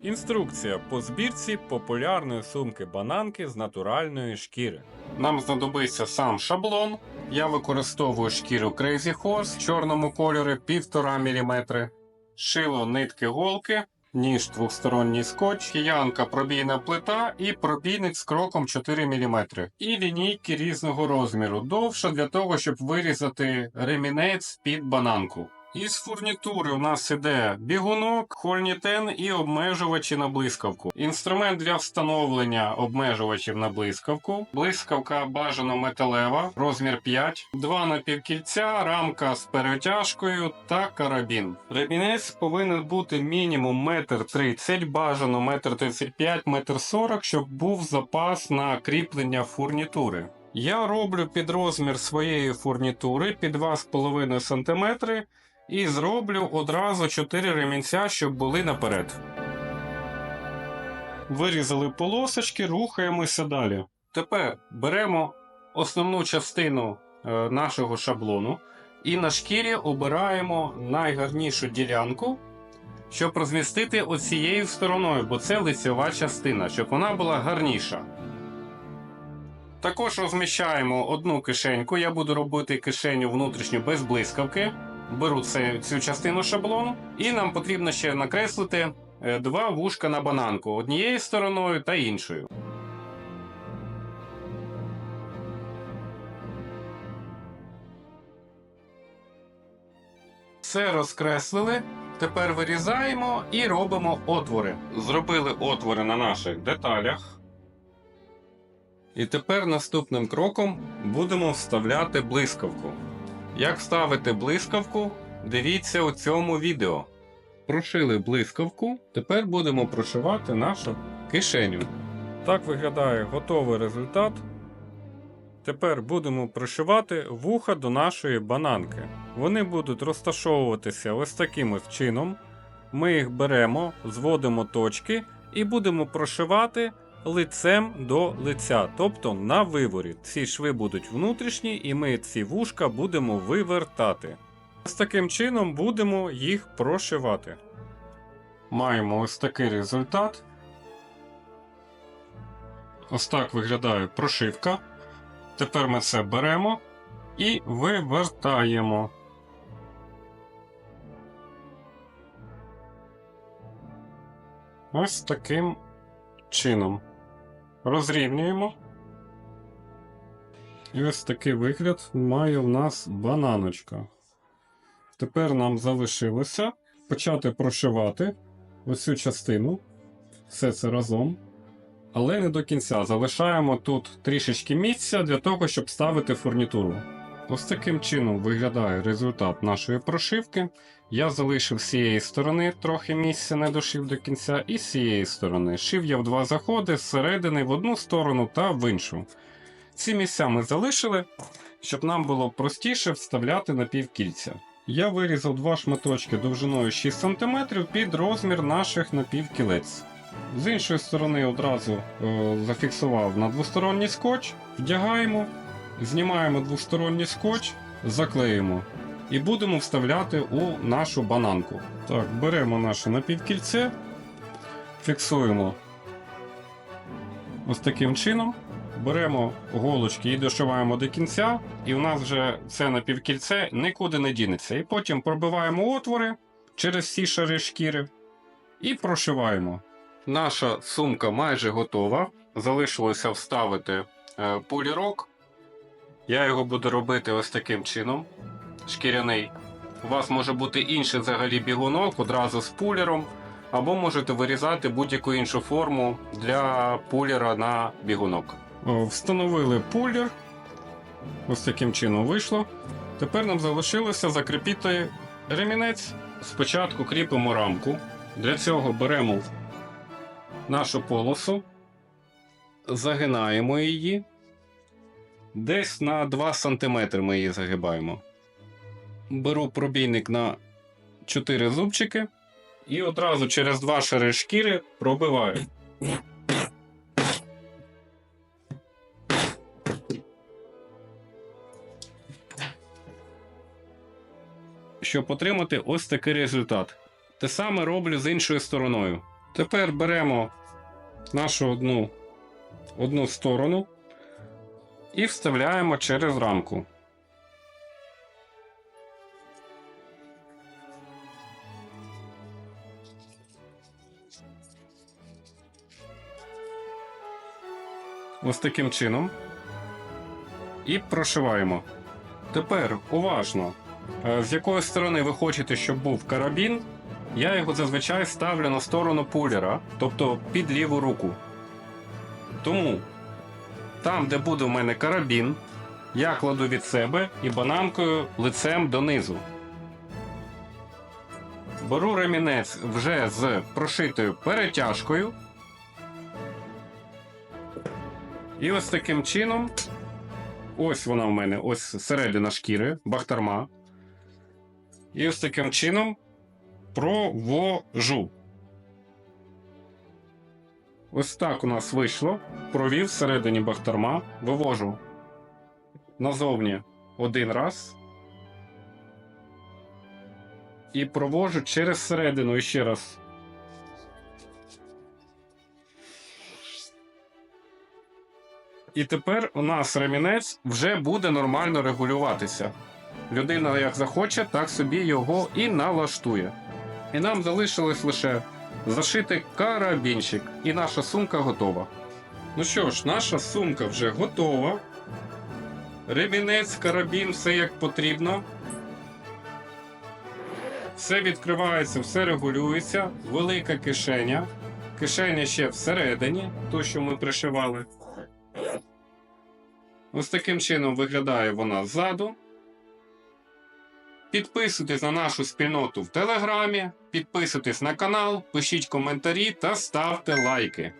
Інструкція по збірці популярної сумки бананки з натуральної шкіри. Нам знадобиться сам шаблон. Я використовую шкіру Crazy Horse в чорному кольорі 1,5 мм, шило нитки голки, ніж двосторонній скотч, киянка пробійна плита і пробійник з кроком 4 мм. І лінійки різного розміру, довша для того, щоб вирізати ремінець під бананку. Із фурнітури у нас іде бігунок, хольнітен і обмежувачі на блискавку. Інструмент для встановлення обмежувачів на блискавку. Блискавка бажано металева, розмір 5, два напівкільця, рамка з перетяжкою та карабін. Ремінець повинен бути мінімум 1,30 м, бажано 1,35 м, 1,40 м, щоб був запас на кріплення фурнітури. Я роблю під розмір своєї фурнітури під 2,5 см і зроблю одразу 4 ремінця, щоб були наперед. Вирізали полосочки, рухаємося далі. Тепер беремо основну частину е, нашого шаблону і на шкірі обираємо найгарнішу ділянку, щоб розмістити оцією стороною, бо це лицьова частина, щоб вона була гарніша. Також розміщаємо одну кишеньку. Я буду робити кишеню внутрішню без блискавки. Беру це, цю частину шаблону, і нам потрібно ще накреслити е, два вушка на бананку однією стороною та іншою. Все розкреслили. Тепер вирізаємо і робимо отвори. Зробили отвори на наших деталях. І тепер наступним кроком будемо вставляти блискавку. Як вставити блискавку, дивіться у цьому відео. Прошили блискавку, тепер будемо прошивати нашу кишеню. Так виглядає готовий результат. Тепер будемо пришивати вуха до нашої бананки. Вони будуть розташовуватися ось таким ось чином. Ми їх беремо, зводимо точки і будемо прошивати лицем до лиця, тобто на виворі. Ці шви будуть внутрішні, і ми ці вушка будемо вивертати. Ось таким чином будемо їх прошивати. Маємо ось такий результат. Ось так виглядає прошивка. Тепер ми це беремо і вивертаємо. Ось таким чином. Розрівнюємо. І ось такий вигляд має в нас бананочка. Тепер нам залишилося почати прошивати оцю частину. Все це разом. Але не до кінця. Залишаємо тут трішечки місця для того, щоб ставити фурнітуру. Ось таким чином виглядає результат нашої прошивки. Я залишив з цієї сторони трохи місця, не дошив до кінця, і з цієї сторони. Шив я в два заходи зсередини в одну сторону та в іншу. Ці місця ми залишили, щоб нам було простіше вставляти напівкільця. Я вирізав два шматочки довжиною 6 см під розмір наших напівкілець. З іншої сторони одразу е, зафіксував на двосторонній скотч, вдягаємо, знімаємо двосторонній скотч, заклеїмо і будемо вставляти у нашу бананку. Так, беремо наше напівкільце, фіксуємо ось таким чином. Беремо голочки і дошиваємо до кінця, і у нас вже це напівкільце нікуди не дінеться. І потім пробиваємо отвори через всі шари шкіри і прошиваємо. Наша сумка майже готова. Залишилося вставити е, полірок. Я його буду робити ось таким чином. Шкіряний. У вас може бути інший взагалі бігунок одразу з пулером, або можете вирізати будь-яку іншу форму для пулера на бігунок. Встановили пулер. Ось таким чином вийшло. Тепер нам залишилося закріпити ремінець. Спочатку кріпимо рамку. Для цього беремо нашу полосу, загинаємо її. Десь на 2 см ми її загибаємо. Беру пробійник на 4 зубчики і одразу через два шари шкіри пробиваю. Щоб отримати ось такий результат. Те саме роблю з іншою стороною. Тепер беремо нашу одну, одну сторону і вставляємо через рамку. Ось таким чином. І прошиваємо. Тепер уважно. Е, З якої сторони ви хочете, щоб був карабін, я його зазвичай ставлю на сторону пулера, тобто під ліву руку. Тому там, де буде в мене карабін, я кладу від себе і бананкою лицем донизу. Беру ремінець вже з прошитою перетяжкою. І ось таким чином, ось вона в мене, ось середина шкіри, бахтарма. І ось таким чином провожу. Ось так у нас вийшло. Провів всередині бахтарма, вивожу назовні один раз. І провожу через середину іще раз. І тепер у нас ремінець вже буде нормально регулюватися. Людина як захоче, так собі його і налаштує. І нам залишилось лише зашити карабінчик, і наша сумка готова. Ну що ж, наша сумка вже готова. Ремінець, карабін, все як потрібно. Все відкривається, все регулюється. Велика кишеня. Кишеня ще всередині, ту, що ми пришивали. Ось таким чином виглядає вона ззаду. Підписуйтесь на нашу спільноту в Телеграмі, підписуйтесь на канал, пишіть коментарі та ставте лайки.